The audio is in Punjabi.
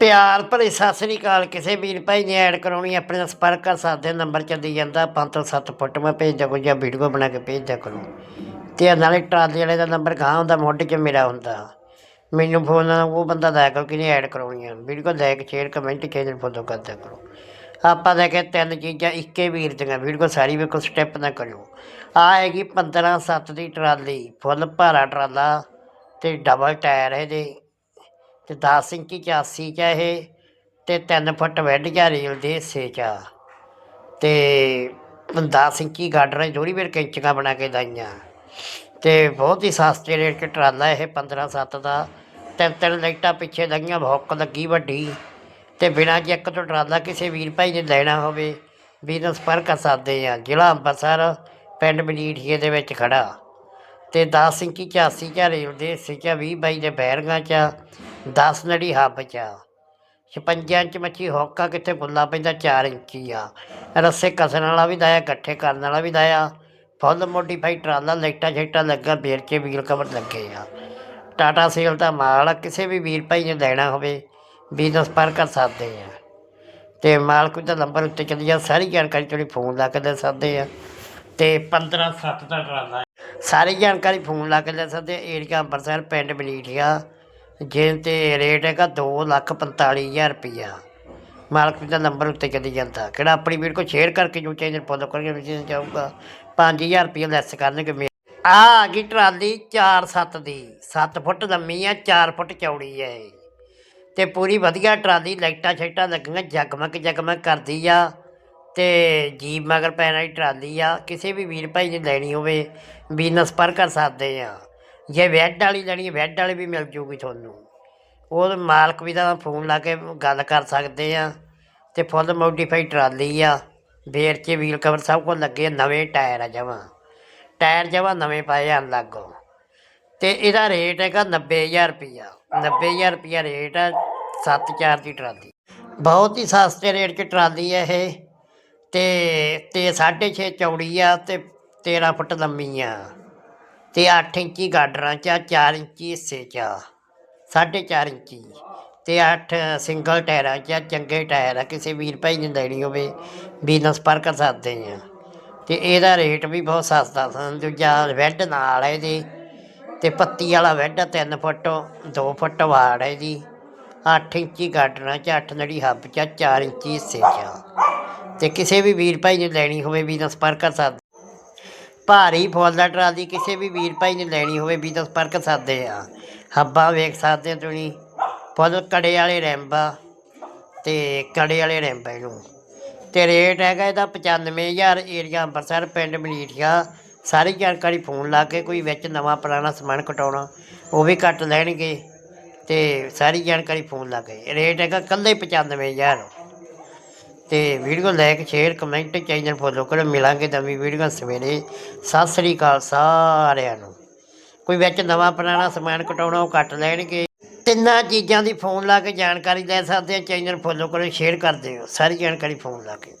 ਪਿਆਰ ਭਰੀ ਸਤਿ ਸ੍ਰੀ ਅਕਾਲ। ਕਿਸੇ ਵੀਰ ਭਾਈ ਨੇ ਐਡ ਕਰਾਉਣੀ ਹੈ, ਆਪਣੇ ਨਾਲ ਸੰਪਰਕ ਕਰ ਸਕਦੇ ਹੋ। ਨੰਬਰ ਚੱਲੀ ਜਾਂਦਾ ਪੰਜ ਤੋਂ ਸੱਤ ਫੁੱਟ। ਮੈਂ ਭੇਜਦਾ ਕੋਈ ਜਾਂ ਵੀਡੀਓ ਬਣਾ ਕੇ ਭੇਜਦਾ ਕਰੂੰ ਤੇ ਨਾਲੇ ਟਰਾਲੀ ਵਾਲੇ ਦਾ ਨੰਬਰ ਗਾਂ ਹੁੰਦਾ ਮੁੱਢ 'ਚ ਮੇਰਾ ਹੁੰਦਾ। ਮੈਨੂੰ ਫੋਨ ਉਹ ਬੰਦਾ ਲਾਇਆ ਕਰੋ ਕਿਨੇ ਐਡ ਕਰਾਉਣੀ ਹੈ video like share comment channel follow ਕਰਦਾ ਕਰੋ। ਆਪਾਂ ਲੈ ਕੇ ਤਿੰਨ ਚੀਜ਼ਾਂ ਇੱਕੇ ਵੀਰ ਦੀਆਂ। ਵੀਡੀਓ ਸਾਰੀ ਵੇਖੋ ਸਟੈਪ ਨਾ ਕਰਿਓ। ਆ ਹੈਗੀ 15 7 ਦੀ ਟਰਾਲੀ। ਫੁੱਲ ਭਾਰਾ ਟਰਾਲਾ ਤੇ ਡਬਲ ਟਾਇਰ ਇਹਦੇ। ਤੇ 10 ਇੰਚੀ 84 ਚ ਇਹ, ਤੇ 3 ਫੁੱਟ ਵੈਡ ਜਾਂ ਰੇਲ ਦੇ ਹਿੱਸੇ ਚ। ਆ ਤੇ 10 ਇੰਚੀ ਗਾਡਰਾਂ ਜੋੜੀ ਵੇਰ ਕੈਂਚੀਆਂ ਬਣਾ ਕੇ ਦਾਈਆਂ ਤੇ ਬਹੁਤ ਹੀ ਸਸਤੇ ਰੇਟ 'ਚ ਟਰਾਲਾ ਇਹ 15 7 ਦਾ। ਤਿੰਨ ਤਿੰਨ ਲਾਈਟਾਂ ਪਿੱਛੇ ਲੱਗੀਆਂ ਭੁੱਕ ਲੱਗੀ ਵੱਡੀ। ਤੇ ਬਿਨਾਂ ਚੈੱਕ ਤੋਂ ਟਰਾਲਾ ਕਿਸੇ ਵੀਰ ਭਾਈ ਨੇ ਲੈਣਾ ਹੋਵੇ ਵੀਰ ਨਾਲ ਸੰਪਰਕ ਕਰ ਸਕਦੇ ਆ। ਜ਼ਿਲ੍ਹਾ ਅੰਮ੍ਰਿਤਸਰ ਪਿੰਡ ਮਜੀਠੀਏ ਦੇ ਵਿੱਚ ਖੜਾ। ਤੇ 10 ਇੰਚੀ 84 ਚ ਰੇਲ ਦੇ ਹਿੱਸੇ ਚ 20 ਬਾਈ ਦੇ ਬੈਰਗਾਂ ਚ 10 ਨੜੀ ਹੱਬ ਚ 56 ਇੰਚ ਮੱਛੀ ਹੋਕਾ ਕਿੱਥੇ ਗੁੱਲਾ ਪੈਂਦਾ 4 ਇੰਚੀ ਆ। ਰੱਸੇ ਕਸਣ ਵਾਲਾ ਵੀ ਦਾਇਆ ਇਕੱਠੇ ਕਰਨ ਵਾਲਾ ਵੀ ਦਾਇਆ ਫੁੱਲ ਮੋਡੀਫਾਈ ਟਰਾਲਾ, ਲਾਈਟਾਂ ਛੇਟਾਂ ਲੱਗਾ ਬੇਰ ਕੇ ਵੀਲ ਕਵਰ ਲੱਗੇ ਆ। ਟਾਟਾ ਸੇਲ ਦਾ ਮਾਲ ਕਿਸੇ ਵੀ ਵੀਰ ਭਾਈ ਨੇ ਲੈਣਾ ਹੋਵੇ ਵੀਰ ਨਾਲ ਕਰ ਸਕਦੇ ਆ। ਤੇ ਮਾਲਕ ਦਾ ਨੰਬਰ ਉੱਤੇ ਚੱਲੀ ਜਾ, ਸਾਰੀ ਜਾਣਕਾਰੀ ਤੁਹਾਡੀ ਫੋਨ ਲਾ ਕੇ ਦੇ ਸਕਦੇ ਆ। ਤੇ 15 7 ਦਾ ਟਰਾਲਾ ਸਾਰੀ ਜਾਣਕਾਰੀ ਫੋਨ ਲਾ ਕੇ ਲੈ ਸਕਦੇ ਏਰੀਆ ਅੰਮ੍ਰਿਤਸਰ ਪਿੰਡ ਮਲੀਠੀਆ ਜਿਹਨ ਤੇ ਰੇਟ ਹੈਗਾ ਦੋ ਲੱਖ ਪੰਤਾਲੀ ਹਜ਼ਾਰ ਰੁਪਈਆ। ਮਾਲਕ ਦਾ ਨੰਬਰ ਉੱਤੇ ਚਲੀ ਜਾਂਦਾ। ਕਿਹੜਾ ਆਪਣੀ ਵੀਡੀਓ ਕੋ ਸ਼ੇਅਰ ਕਰਕੇ ਜੋ ਚੈਨਲ ਫੋਲੋ ਕਰਕੇ ਵਿੱਚ ਜਾਊਗਾ। 5000 ਰੁਪਈਆ ਲੈਸ ਕਰਨਗੇ ਮੇ ਆ ਆ ਗਈ ਟਰਾਲੀ 4 7 ਦੀ। 7 ਫੁੱਟ ਲੰਮੀ ਆ 4 ਫੁੱਟ ਚੌੜੀ ਹੈ ਇਹ। ਤੇ ਪੂਰੀ ਵਧੀਆ ਟਰਾਲੀ, ਲਾਈਟਾਂ ਛਾਈਟਾਂ ਲੱਗੀਆਂ, ਜਗਮਗ ਜਗਮਗ ਕਰਦੀ ਆ। ਤੇ ਜੀਪ ਮਗਰ ਪੈਣ ਵਾਲੀ ਟਰਾਲੀ ਆ। ਕਿਸੇ ਵੀ ਵੀਰ ਭਾਈ ਨੇ ਲੈਣੀ ਹੋਵੇ, ਬਿਜਨਸ ਪਰ ਕਰ ਸਕਦੇ ਆ। ਜੇ ਵੈੱਡ ਵਾਲੀ ਲੈਣੀ ਹੈ ਵੈੱਡ ਵਾਲੀ ਵੀ ਮਿਲ ਜੂਗੀ ਤੁਹਾਨੂੰ। ਉਹ ਮਾਲਕ ਵੀ ਦਾ ਫੋਨ ਲਾ ਕੇ ਗੱਲ ਕਰ ਸਕਦੇ ਆ ਤੇ ਫੁੱਲ ਮੋਡੀਫਾਈ ਟਰਾਲੀ ਆ ਬੇਰ 'ਚ ਵੀਲ ਕਵਰ ਸਭ ਕੁਝ ਲੱਗੇ ਨਵੇਂ ਟਾਇਰ ਆ ਜਮਾਂ। ਟਾਇਰ ਜਮਾਂ ਨਵੇਂ ਪਾਏ ਆ ਲਾਗੋ। ਤੇ ਇਹਦਾ ਰੇਟ ਹੈਗਾ 90000 ਰੁਪਈਆ। 90000 ਰੁਪਈਆ ਰੇਟ ਆ 7-4 ਦੀ ਟਰਾਲੀ। ਬਹੁਤ ਹੀ ਸਸਤੇ ਰੇਟ 'ਚ ਟਰਾਲੀ ਹੈ ਇਹ। ਤੇ ਤੇ 6.5 ਚੌੜੀ ਆ ਤੇ 13 ਫੁੱਟ ਲੰਮੀ ਆ। ਤੇ 8 ਇੰਚੀ ਗਾਡਰਾਂ 'ਚ ਆ 4 ਇੰਚੀ ਹਿੱਸੇ 'ਚ ਆ 4.5 ਇੰਚੀ। ਤੇ 8 ਸਿੰਗਲ ਟਾਇਰਾਂ 'ਚ ਆ ਚੰਗੇ ਟਾਇਰ ਆ, ਕਿਸੇ ਵੀਰ ਭਾਈ ਨੇ ਲੈਣੀ ਹੋਵੇ ਵੀਰ ਨਾਲ ਕਰ ਸਕਦੇ ਆ। ਤੇ ਇਹਦਾ ਰੇਟ ਵੀ ਬਹੁਤ ਸਸਤਾ ਸਨ, ਦੂਜਾ ਵੈੱਡ ਨਾਲ ਹੈ ਇਹਦੇ, ਤੇ ਪੱਤੀ ਵਾਲਾ ਵੈੱਡ 3 ਫੁੱਟ 2 ਫੁੱਟ ਵਾੜ ਹੈ ਜੀ 8 ਇੰਚੀ ਗਾਡਰਾਂ 'ਚ 8 ਨੜੀ ਹੱਬ 'ਚ 4 ਇੰਚੀ ਹਿੱਸੇ 'ਚ। ਆ ਤੇ ਕਿਸੇ ਵੀ ਵੀਰ ਭਾਈ ਨੇ ਲੈਣੀ ਹੋਵੇ ਵੀ ਨਾਲ ਸੰਪਰਕ ਕਰ ਸਕਦੇ ਭਾਰੀ ਫੁੱਲ ਟਰਾਲੀ ਕਿਸੇ ਵੀ ਵੀਰ ਭਾਈ ਨੇ ਲੈਣੀ ਹੋਵੇ, ਵੀ ਤਾਂ ਸੰਪਰਕ ਕਰ ਸਕਦੇ ਆ। ਹੱਬਾਂ ਵੇਖ ਸਕਦੇ ਹੋ ਤੁਸੀਂ, ਫੁੱਲ ਕੜੇ ਵਾਲੇ ਰੈਂਬਾ ਤੇ ਕੜੇ ਵਾਲੇ ਰੈਂਬਾ ਇਹਨੂੰ। ਤੇ ਰੇਟ ਹੈਗਾ ਇਹਦਾ 95000 ਏਰੀਆ ਅੰਮ੍ਰਿਤਸਰ ਪਿੰਡ ਮਲੀਠੀਆ ਸਾਰੀ ਜਾਣਕਾਰੀ ਫੋਨ ਲਾ ਕੇ ਕੋਈ ਵਿੱਚ ਨਵਾਂ ਪੁਰਾਣਾ ਸਮਾਨ ਕਟਾਉਣਾ, ਉਹ ਵੀ ਕੱਟ ਲੈਣਗੇ। ਤੇ ਸਾਰੀ ਜਾਣਕਾਰੀ ਫੋਨ ਲਾ ਕੇ। ਰੇਟ ਹੈਗਾ ਕੱਲੇ 95000 ਤੇ video like share comment channel follow ਕਰੋ, ਮਿਲਾਂਗੇ ਨਵੀਂ ਵੀਡੀਓ ਸਵੇਰੇ। ਸਤਿ ਸ੍ਰੀ ਅਕਾਲ ਸਾਰਿਆਂ ਨੂੰ। ਕੋਈ ਵਿੱਚ ਨਵਾਂ ਪੁਰਾਣਾ ਸਮਾਨ ਕਟਾਉਣਾ, ਉਹ ਕੱਟ ਲੈਣਗੇ। ਤਿੰਨਾਂ ਚੀਜ਼ਾਂ ਦੀ ਫੋਨ ਲਾ ਕੇ ਜਾਣਕਾਰੀ ਲੈ ਸਕਦੇ ਆ ਚੈਨਲ ਫੋਲੋ ਕਰੋ ਸ਼ੇਅਰ ਕਰਦੇ ਹੋ ਸਾਰੀ ਜਾਣਕਾਰੀ ਫੋਨ ਲਾ ਕੇ।